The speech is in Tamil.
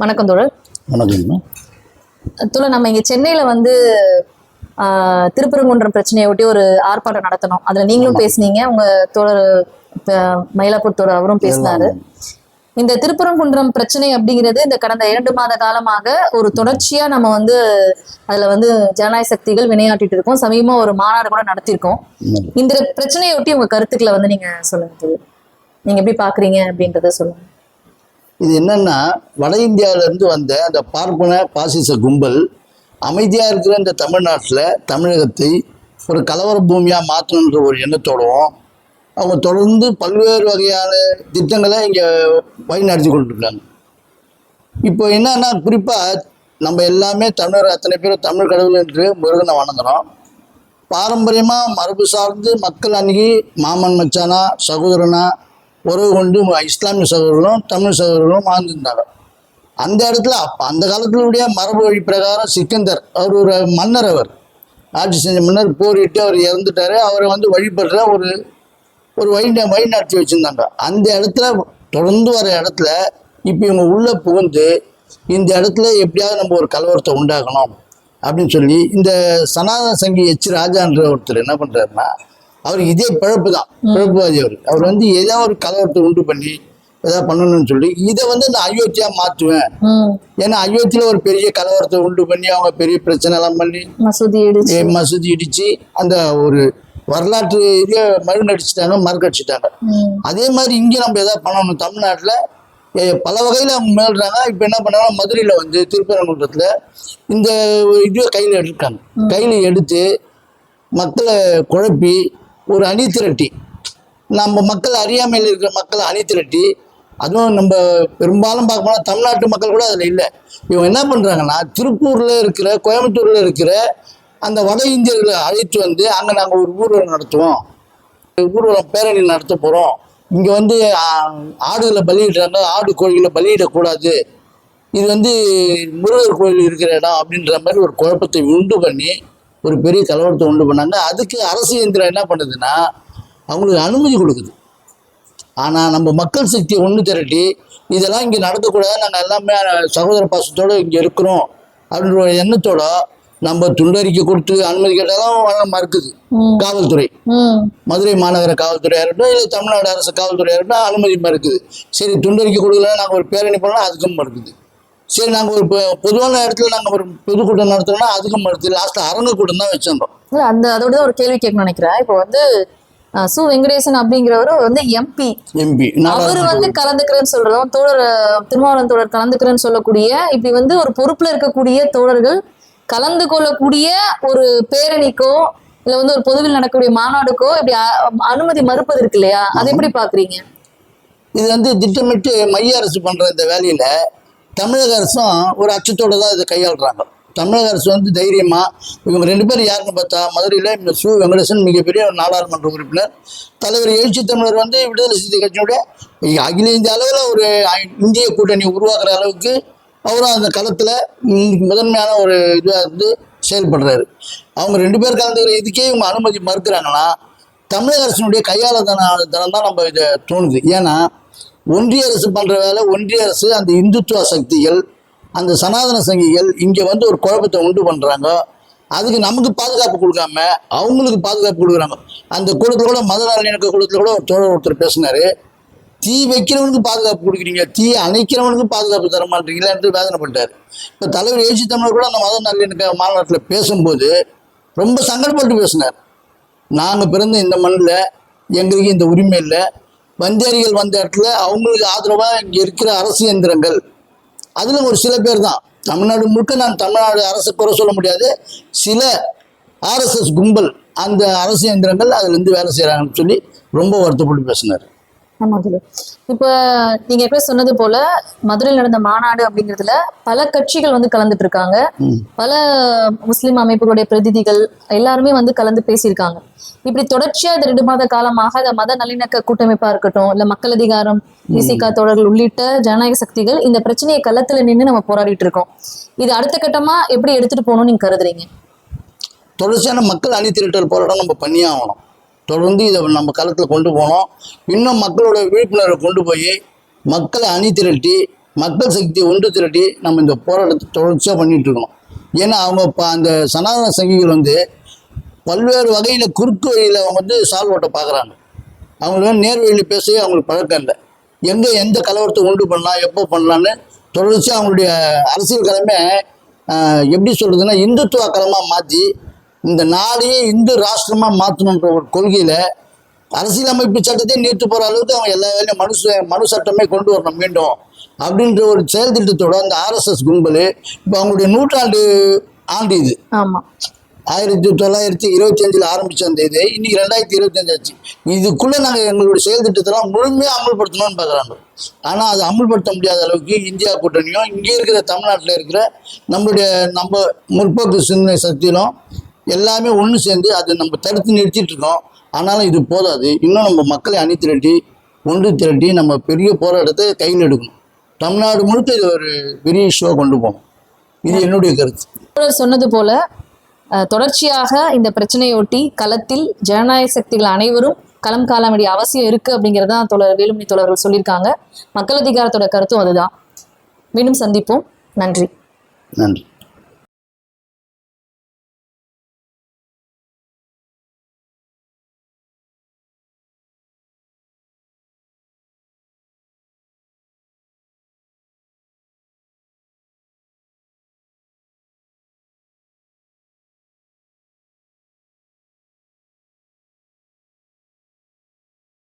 வணக்கம் தோழர். வணக்கம்மா தோழர் நம்ம இங்க சென்னையில வந்து திருப்பரங்குன்றம் பிரச்சனையை ஒட்டி ஒரு ஆர்ப்பாட்டம் நடத்தணும். அதுல நீங்களும் பேசுனீங்க. உங்க தோழர் மயிலாப்பூர் தோழர் அவரும் பேசினாரு. இந்த திருப்பரங்குன்றம் பிரச்சனை அப்படிங்கிறது இந்த கடந்த இரண்டு மாத காலமாக ஒரு தொடர்ச்சியா நம்ம வந்து அதுல வந்து ஜனநாயக சக்திகள் வினையாட்டிட்டு இருக்கோம். சமீபமா ஒரு மாநாடு கூட நடத்தியிருக்கோம். இந்த பிரச்சனையை ஒட்டி உங்க கருத்துக்களை வந்து நீங்க சொல்லுங்க நீங்க எப்படி பாக்குறீங்க அப்படின்றத சொல்லுங்க. இது என்னன்னா வட இந்தியாவிலேருந்து வந்த அந்த பார்ப்பன பாசிச கும்பல் அமைதியாக இருக்கிற இந்த தமிழ்நாட்டில் தமிழகத்தை ஒரு கலவர பூமியாக மாற்றணுன்ற ஒரு எண்ணத்தோடவும் அவங்க தொடர்ந்து பல்வேறு வகையான திட்டங்களை இங்கே வழி நடத்தி கொண்டிருக்காங்க. இப்போ என்னன்னா குறிப்பாக நம்ம எல்லாமே தமிழர் அத்தனை பேரும் தமிழ் கடவுள் என்று முருகனை வணங்குறோம். பாரம்பரியமாக மரபு சார்ந்து மக்கள் அன்னைக்கு மாமன் மச்சானா சகோதரனா உறவு கொண்டு இஸ்லாமிய சகோதரர்களும் தமிழ் சகோதரர்களும் வாழ்ந்துருந்தாங்க அந்த இடத்துல அப்போ அந்த காலத்தினுடைய மரபு வழி பிரகாரம் சிக்கந்தர் அவர் ஒரு மன்னர் அவர். ஆட்சி செஞ்ச மன்னர் போரிட்டு அவர் இறந்துட்டாரு. அவரை வந்து வழிபடுற ஒரு ஒரு வழி வழிநடத்தி வச்சுருந்தாங்க. அந்த இடத்துல தொடர்ந்து வர இடத்துல இப்போ இவங்க உள்ளே புகுந்து இந்த இடத்துல எப்படியாவது நம்ம ஒரு கலவரத்தை உண்டாக்கணும் அப்படின்னு சொல்லி இந்த சனாதன சங்கி எச். ராஜான்ற ஒருத்தர் என்ன பண்ணுறாருன்னா அவருக்கு இதே பிழப்பு தான் பிழப்புவாதி அவர் அவர் வந்து ஏதாவது ஒரு கலவரத்தை உண்டு பண்ணி ஏதாவது பண்ணணும்னு சொல்லி இதை வந்து நான் அயோத்தியாக மாற்றுவேன் ஏன்னா அயோத்தியில் ஒரு பெரிய கலவரத்தை உண்டு பண்ணி அவங்க பெரிய பிரச்சனை எல்லாம் பண்ணி மசூதி இடிச்சு. ஏ, மசூதி இடிச்சு அந்த ஒரு வரலாற்று இதை மழுங்கடிச்சிட்டாங்க மறுக்கடிச்சிட்டாங்க அதே மாதிரி இங்கே நம்ம எதாவது பண்ணணும் தமிழ்நாட்டில் பல வகையில் அவங்க மேல்றாங்க. இப்போ என்ன பண்ணாங்க மதுரையில் வந்து திருப்பரங்குன்றத்தில் இந்த இதுவை கையில் எடுக்காங்க கையில் எடுத்து மக்களை குழப்பி ஒரு அணி திரட்டி. நம்ம மக்கள் அறியாமையில் இருக்கிற மக்களை அணி திரட்டி அதுவும் நம்ம பெரும்பாலும் பார்க்க போனால் தமிழ்நாட்டு மக்கள் கூட அதில் இல்லை. இவங்க என்ன பண்ணுறாங்கன்னா திருப்பூரில் இருக்கிற கோயம்புத்தூரில் இருக்கிற அந்த வட இந்தியர்களை அழைத்து வந்து அங்கே நாங்கள் ஒரு ஊர்வலம் நடத்துவோம். ஊர்வலம் பேரணி நடத்த போகிறோம் இங்கே வந்து ஆடுகளை பலியிடுறாங்க ஆடு கோழிகளை பலியிடக்கூடாது. இது வந்து முருகர் கோயில் இருக்கிற இடம் அப்படின்ற மாதிரி ஒரு குழப்பத்தை உண்டு பண்ணி ஒரு பெரிய கலவரத்தை உண்டு பண்ணாங்க. அதுக்கு அரசு இயந்திரம் என்ன பண்ணுதுன்னா அவங்களுக்கு அனுமதி கொடுக்குது. ஆனால் நம்ம மக்கள் சக்தியை ஒன்று திரட்டி இதெல்லாம் இங்கே நடக்கக்கூடாது நாங்கள் எல்லாமே சகோதர பாசத்தோடு இங்கே இருக்கிறோம் அப்படின்ற ஒரு எண்ணத்தோட நம்ம துண்டறிக்கை கொடுத்து அனுமதி கேட்டாலும் மறுக்குது. காவல்துறை. மதுரை மாநகர காவல்துறையாக இருக்கட்டும் இல்லை தமிழ்நாடு அரசு காவல்துறையாக இருக்கட்டும் அனுமதி மறுக்குது. சரி துண்டறிக்கை கொடுக்கல நாங்கள் ஒரு பேரணி பண்ணலாம் அதுக்கும் மறுக்குது. சரி நாங்கள் ஒரு பொதுவான இடத்துல நாங்கள் ஒரு பொதுக்கூட்டம் நடத்துறோம்னா அதுக்கும் மறுத்து லாஸ்ட்டில் அரங்க கூட்டம் தான் வச்சிருந்தோம். இல்ல அந்த அதோட தான் ஒரு கேள்வி கேட்கணும்னு நினைக்கிறேன். இப்போ வந்து சு வெங்கடேசன் அப்படிங்கிறவரு வந்து எம்பி எம்பி அவர் வந்து கலந்துக்கிறேன்னு சொல்றதும் தோழர் திருமாவளவன் தோழர் கலந்துக்கிறேன்னு சொல்லக்கூடிய இப்படி வந்து ஒரு பொறுப்புல இருக்கக்கூடிய தோழர்கள் கலந்து கொள்ளக்கூடிய ஒரு பேரணிக்கோ இல்ல வந்து ஒரு பொதுவில் நடக்கக்கூடிய மாநாடுக்கோ இப்படி அனுமதி மறுப்பது இருக்கு இல்லையா? அதை எப்படி பாக்குறீங்க? இது வந்து திட்டமிட்டு மைய அரசு பண்ணுற இந்த வேலையில் தமிழக அரசும் ஒரு அச்சத்தோடு தான் இதை கையாளுறாங்க. தமிழக அரசு வந்து தைரியமாக இவங்க ரெண்டு பேரும் யாருன்னு பார்த்தா மதுரையில் இந்த சு வெங்கடேசன் மிகப்பெரிய ஒரு நாடாளுமன்ற உறுப்பினர். தலைவர் எழுச்சி தமிழர் வந்து விடுதலை சிறுத்தை கட்சியோட அகில இந்திய அளவில் ஒரு இந்திய கூட்டணி உருவாக்குற அளவுக்கு அவரும் அந்த களத்தில் முதன்மையான ஒரு இதுவாக இருந்து செயல்படுறாரு. அவங்க ரெண்டு பேர் கலந்துக்கிற இதுக்கே இவங்க அனுமதி மறுக்கிறாங்கன்னா தமிழக அரசினுடைய கையாளதன தனம் தான் நம்ம இதை தோணுது. ஏன்னா ஒன்றிய அரசு பண்ணுற வேலை ஒன்றிய அரசு அந்த இந்துத்துவ சக்திகள் அந்த சனாதன சங்கிகள் இங்கே வந்து ஒரு குழப்பத்தை உண்டு பண்ணுறாங்க அதுக்கு நமக்கு பாதுகாப்பு கொடுக்காம அவங்களுக்கு பாதுகாப்பு கொடுக்குறாங்க. அந்த கூட்டத்தில் கூட மத நல்லிணக்க கூட்டத்தில் கூட ஒரு தோழர் ஒருத்தர் பேசினாரு. தீ வைக்கிறவனுக்கு பாதுகாப்பு கொடுக்குறீங்க தீ அணைக்கிறவனுக்கு பாதுகாப்பு தர மாட்டீங்களா என்று வேதனைப்பட்டார் இப்போ தலைவர் ஏசி தமிழர் கூட அந்த மத நல்லிணக்க மாநாட்டில் பேசும்போது ரொம்ப சங்கடப்பட்டு பேசினார். நாங்கள் பிறந்த இந்த மண்ணில் எங்களுக்கு இந்த உரிமை இல்லை. வந்தேரிகள் வந்த இடத்துல அவங்களுக்கு ஆதரவாக இங்கே இருக்கிற அரசு இயந்திரங்கள் அதில் ஒரு சில பேர் தான் தமிழ்நாடு முழுக்க நான் தமிழ்நாடு அரசு குறை சொல்ல முடியாது. சில ஆர்எஸ்எஸ் கும்பல் அந்த அரசு இயந்திரங்கள் அதுலேருந்து வேலை செய்கிறாங்கன்னு சொல்லி ரொம்ப வருத்தப்பட்டு பேசினார். இப்ப நீங்க எப்ப சொன்னது போல மதுரையில் நடந்த மாநாடு அப்படிங்கிறதுல பல கட்சிகள் வந்து கலந்துட்டு இருக்காங்க பல முஸ்லிம் அமைப்புகளுடைய பிரதிநிதிகள் எல்லாருமே வந்து கலந்து பேசியிருக்காங்க. இப்படி தொடர்ச்சியா இந்த ரெண்டு மாத காலமாக அந்த மத நல்லிணக்க கூட்டமைப்பா இருக்கட்டும் இல்ல மக்கள் அதிகாரம் இசிகா தோழர்கள் உள்ளிட்ட ஜனநாயக சக்திகள் இந்த பிரச்சனையை களத்துல நின்று நம்ம போராடிட்டு இருக்கோம். இது அடுத்த கட்டமா எப்படி எடுத்துட்டு போகணும்னு நீங்க கருதுறீங்க? தொடர்ச்சியான மக்கள் அணி திரட்டல் போராட்டம் நம்ம பண்ணியே ஆகணும். தொடர்ந்து இதை நம்ம களத்தில் கொண்டு போனோம். இன்னும் மக்களோட விழிப்புணர்வை கொண்டு போய் மக்களை அணி திரட்டி மக்கள் சக்தியை ஒன்று திரட்டி நம்ம இந்த போராட்டத்தை தொடர்ச்சியாக பண்ணிட்டு இருக்கோம். ஏன்னா அவங்க இப்போ அந்த சனாதன சங்கிகள் வந்து பல்வேறு வகையில் குறுக்கு வழியில் அவங்க வந்து சால்வ் ஓட்ட பார்க்குறாங்க அவங்களுக்கு நேர் வழியில் பேசவே அவங்களுக்கு பழக்கம் இல்லை. எங்கே எந்த கலவரத்தை உண்டு பண்ணலாம் எப்போ பண்ணலான்னு தொடர்ச்சியாக அவங்களுடைய அரசியல் கிழமை எப்படி சொல்கிறதுன்னா இந்துத்துவ களமாக மாற்றி இந்த நாடையே இந்து ராஷ்டிரமாக மாற்றணுன்ற ஒரு கொள்கையில் அரசியலமைப்பு சட்டத்தை நீர்த்து போகிற அளவுக்கு அவங்க எல்லா வேலையும் மனு மனு சட்டமே கொண்டு வரணும் மீண்டும் அப்படின்ற ஒரு செயல் திட்டத்தோட அந்த ஆர்எஸ்எஸ் கும்பல் இப்போ அவங்களுடைய நூற்றாண்டு ஆண்டு இது. ஆயிரத்தி தொள்ளாயிரத்தி இருபத்தி அஞ்சில் ஆரம்பிச்ச அந்த இது. இன்னைக்கு ரெண்டாயிரத்தி இருபத்தஞ்சு ஆச்சு. இதுக்குள்ளே நாங்கள் எங்களுடைய செயல் திட்டத்தெல்லாம் முழுமையாக அமல்படுத்தணும்னு பார்க்குறாங்க. ஆனால் அதை அமல்படுத்த முடியாத அளவுக்கு இந்தியா கூட்டணியும் இங்கே இருக்கிற தமிழ்நாட்டில் இருக்கிற நம்மளுடைய நம்ம முற்போக்கு சிந்தனை சக்தியிலும் எல்லாமே ஒன்று சேர்ந்து அதை நம்ம தடுத்து நிறுத்திட்டு இருக்கோம். ஆனாலும் இது போதாது. இன்னும் நம்ம மக்களை அணி திரட்டி ஒன்று திரட்டி நம்ம பெரிய போராட்டத்தை கையில் எடுக்கணும் தமிழ்நாடு முழுக்க இது ஒரு பெரிய இஷ்யூவாக கொண்டு போகணும். இது என்னுடைய கருத்து. சொன்னது போல தொடர்ச்சியாக இந்த பிரச்சனையொட்டி களத்தில் ஜனநாயக சக்திகள் அனைவரும் களம் காண வேண்டிய அவசியம் இருக்கு அப்படிங்கிறத தோழர் வேலுமணி தோழர்கள் சொல்லியிருக்காங்க. மக்கள் அதிகாரத்தோட கருத்தும் அதுதான். மீண்டும் சந்திப்போம். நன்றி. நன்றி.